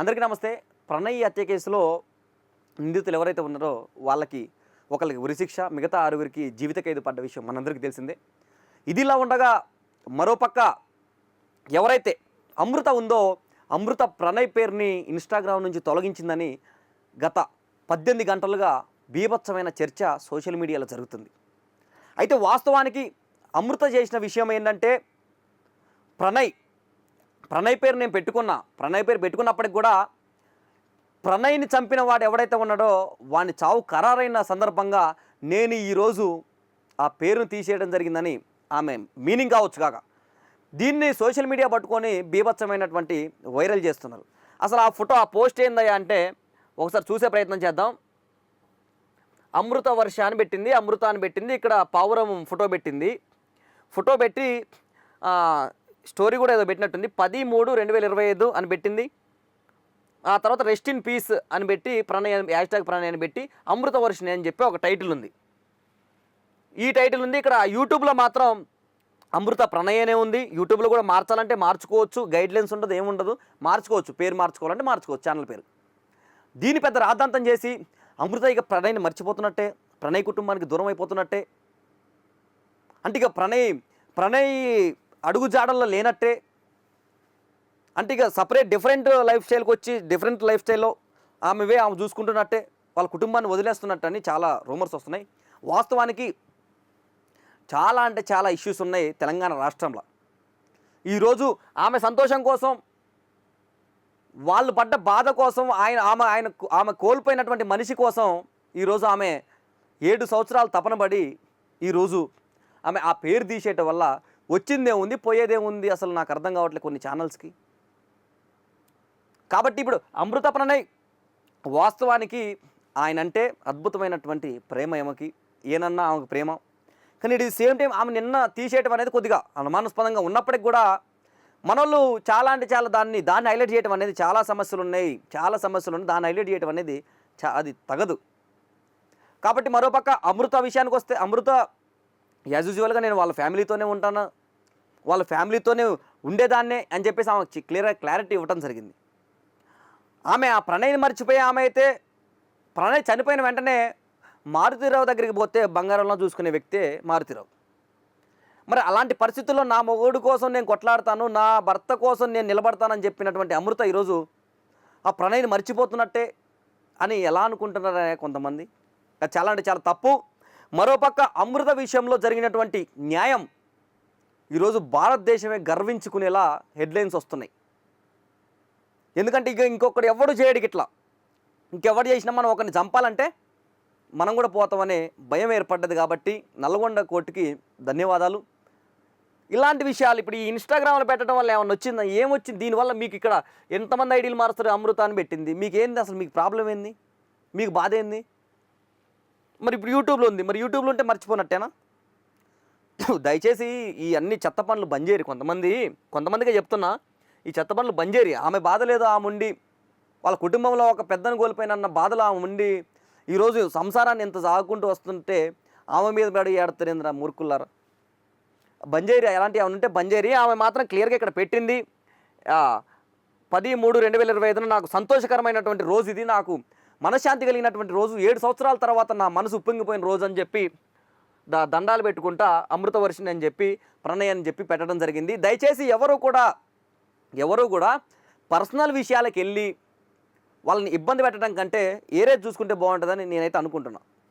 అందరికీ నమస్తే. ప్రణయ్ హత్య కేసులో నిందితులు ఎవరైతే ఉన్నారో వాళ్ళకి ఒకరికి ఉరిశిక్ష మిగతా ఆరుగురికి జీవిత ఖైదు పడ్డ విషయం మనందరికీ తెలిసిందే. ఇదిలా ఉండగా మరోపక్క ఎవరైతే అమృత ఉందో అమృత ప్రణయ్ పేరుని ఇన్స్టాగ్రామ్ నుంచి తొలగించిందని గత పద్దెనిమిది గంటలుగా బీభత్సమైన చర్చ సోషల్ మీడియాలో జరుగుతుంది. అయితే వాస్తవానికి అమృత చేసిన విషయం ఏంటంటే ప్రణయ్ ప్రణయ్ పేరు నేను పెట్టుకున్నా. ప్రణయ్ పేరు పెట్టుకున్నప్పటికి కూడా ప్రణయ్ని చంపిన వాడు ఎవడైతే ఉన్నాడో వాని చావు ఖరారైన సందర్భంగా నేను ఈరోజు ఆ పేరును తీసేయడం జరిగిందని ఆమె మీనింగ్ కావచ్చు కాక. దీన్ని సోషల్ మీడియా పట్టుకొని బీభత్సమైనటువంటి వైరల్ చేస్తున్నారు. అసలు ఆ ఫోటో ఆ పోస్ట్ ఏందయ్యా అంటే ఒకసారి చూసే ప్రయత్నం చేద్దాం. అమృత వర్ష అని పెట్టింది అమృత అని పెట్టింది ఇక్కడ పావురం ఫోటో పెట్టింది. ఫోటో పెట్టి స్టోరీ కూడా ఏదో పెట్టినట్టుంది. పది మూడు రెండు వేల ఇరవై ఐదు అని పెట్టింది. ఆ తర్వాత రెస్ట్ ఇన్ పీస్ అని పెట్టి ప్రణయ్ హ్యాష్ ట్యాగ్ ప్రణయ్ అని పెట్టి అమృత వర్షిణి అని చెప్పి ఒక టైటిల్ ఉంది. ఈ టైటిల్ ఉంది. ఇక్కడ యూట్యూబ్లో మాత్రం అమృత ప్రణయనే ఉంది. యూట్యూబ్లో కూడా మార్చాలంటే మార్చుకోవచ్చు. గైడ్ లైన్స్ ఉండదు. ఏముండదు మార్చుకోవచ్చు. పేరు మార్చుకోవాలంటే మార్చుకోవచ్చు. ఛానల్ పేరు. దీని పెద్ద రాద్ధాంతం చేసి అమృత ఇక ప్రణయ్ని మర్చిపోతున్నట్టే ప్రణయ్ కుటుంబానికి దూరం అయిపోతున్నట్టే. అంటే ఇక ప్రణయ్ ప్రణయ్ అడుగు జాడల్లో లేనట్టే. అంటే ఇక సపరేట్ డిఫరెంట్ లైఫ్ స్టైల్కి వచ్చి డిఫరెంట్ లైఫ్ స్టైల్లో ఆమెవే ఆమె చూసుకుంటున్నట్టే. వాళ్ళ కుటుంబాన్ని వదిలేస్తున్నట్టు అని చాలా రూమర్స్ వస్తున్నాయి. వాస్తవానికి చాలా అంటే చాలా ఇష్యూస్ ఉన్నాయి తెలంగాణ రాష్ట్రంలో. ఈరోజు ఆమె సంతోషం కోసం వాళ్ళు పడ్డ బాధ కోసం ఆయన ఆమె ఆయన ఆమె కోల్పోయినటువంటి మనిషి కోసం ఈరోజు ఆమె ఏడు సంవత్సరాలు తపనబడి ఈరోజు ఆమె ఆ పేరు తీసేయటం వల్ల వచ్చిందేముంది పోయేదేముంది అసలు నాకు అర్థం కావట్లేదు కొన్ని ఛానల్స్కి కాబట్టి ఇప్పుడు అమృత ప్రణయ్ వాస్తవానికి ఆయన అంటే అద్భుతమైనటువంటి ప్రేమ ఆమెకి ఏనన్నా ఆమెకు ప్రేమ. కానీ ఇది సేమ్ టైం ఆమె నిన్న తీసేయటం అనేది కొద్దిగా అనుమానాస్పదంగా ఉన్నప్పటికి కూడా మనోళ్ళు చాలా అంటే చాలా దాన్ని దాన్ని హైలైట్ చేయడం అనేది చాలా సమస్యలు ఉన్నాయి చాలా సమస్యలు ఉన్నాయి దాన్ని హైలైట్ చేయడం అనేది చా అది తగదు. కాబట్టి మరోపక్క అమృత విషయానికి వస్తే అమృత యాజ్ యూజువల్గా నేను వాళ్ళ ఫ్యామిలీతోనే ఉంటాను. వాళ్ళ ఫ్యామిలీతోనే ఉండేదాన్నే అని చెప్పేసి ఆమె క్లియర్ క్లారిటీ ఇవ్వటం జరిగింది. ఆమె ఆ ప్రణయ్ని మర్చిపోయి ఆమె అయితే ప్రణయ్ చనిపోయిన వెంటనే మారుతిరావు దగ్గరికి పోతే బంగారంలో చూసుకునే వ్యక్తే మారుతిరావు. మరి అలాంటి పరిస్థితుల్లో నా మొగుడు కోసం నేను కొట్లాడతాను నా భర్త కోసం నేను నిలబడతానని చెప్పినటువంటి అమృత ఈరోజు ఆ ప్రణయ్ని మర్చిపోతున్నట్టే అని ఎలా అనుకుంటున్నారనే కొంతమంది. అది చాలా అంటే చాలా తప్పు. మరోపక్క అమృత విషయంలో జరిగినటువంటి న్యాయం ఈరోజు భారతదేశమే గర్వించుకునేలా హెడ్లైన్స్ వస్తున్నాయి. ఎందుకంటే ఇక ఇంకొకటి ఎవడు చేయడు ఇట్లా ఇంకెవడు చేసినా మనం ఒకరిని చంపాలంటే మనం కూడా పోతామనే భయం ఏర్పడ్డది కాబట్టి నల్గొండ కోర్టుకి ధన్యవాదాలు. ఇలాంటి విషయాలు ఇప్పుడు ఈ ఇన్స్టాగ్రామ్లో పెట్టడం వల్ల ఏమన్నా వచ్చిందా? ఏమొచ్చింది? దీనివల్ల మీకు ఇక్కడ ఎంతమంది ఐడీలు మారుస్తారు అమృత అని పెట్టింది. మీకు ఏంది అసలు? మీకు ప్రాబ్లం ఏంది? మీకు బాధ ఏంది? మరి ఇప్పుడు యూట్యూబ్లో ఉంది. మరి యూట్యూబ్లో ఉంటే మర్చిపోనట్టేనా? దయచేసి ఈ అన్ని చెత్త పనులు బంద్ చేయరు కొంతమంది కొంతమందిగా చెప్తున్నా ఈ చెత్త పనులు బంద్ చేయరు ఆమె బాధ లేదు ఆమె ఉండి వాళ్ళ కుటుంబంలో ఒక పెద్దను కోల్పోయినన్న బాధలు ఆమె ఉండి ఈరోజు సంసారాన్ని ఇంత సాగుకుంటూ వస్తుంటే ఆమె మీద పడి ఏడుతుందిరా మూర్ఖులారా బంజేరి ఎలాంటి ఆమె ఉంటే బంజేరి. ఆమె మాత్రం క్లియర్గా ఇక్కడ పెట్టింది. పది మూడు రెండు వేల ఇరవై ఐదున నాకు సంతోషకరమైనటువంటి రోజు ఇది. నాకు మనశ్శాంతి కలిగినటువంటి రోజు. ఏడు సంవత్సరాల తర్వాత నా మనసు ఉప్పొంగిపోయిన రోజు అని చెప్పి దండాలు పెట్టుకుంటా అమృతవర్షిణి అని చెప్పి ప్రణయ్ అని చెప్పి పెట్టడం జరిగింది. దయచేసి ఎవరు కూడా ఎవరు కూడా పర్సనల్ విషయాలకు వెళ్ళి వాళ్ళని ఇబ్బంది పెట్టడం కంటే ఏరే చూసుకుంటే బాగుంటుందని నేనైతే అనుకుంటున్నాను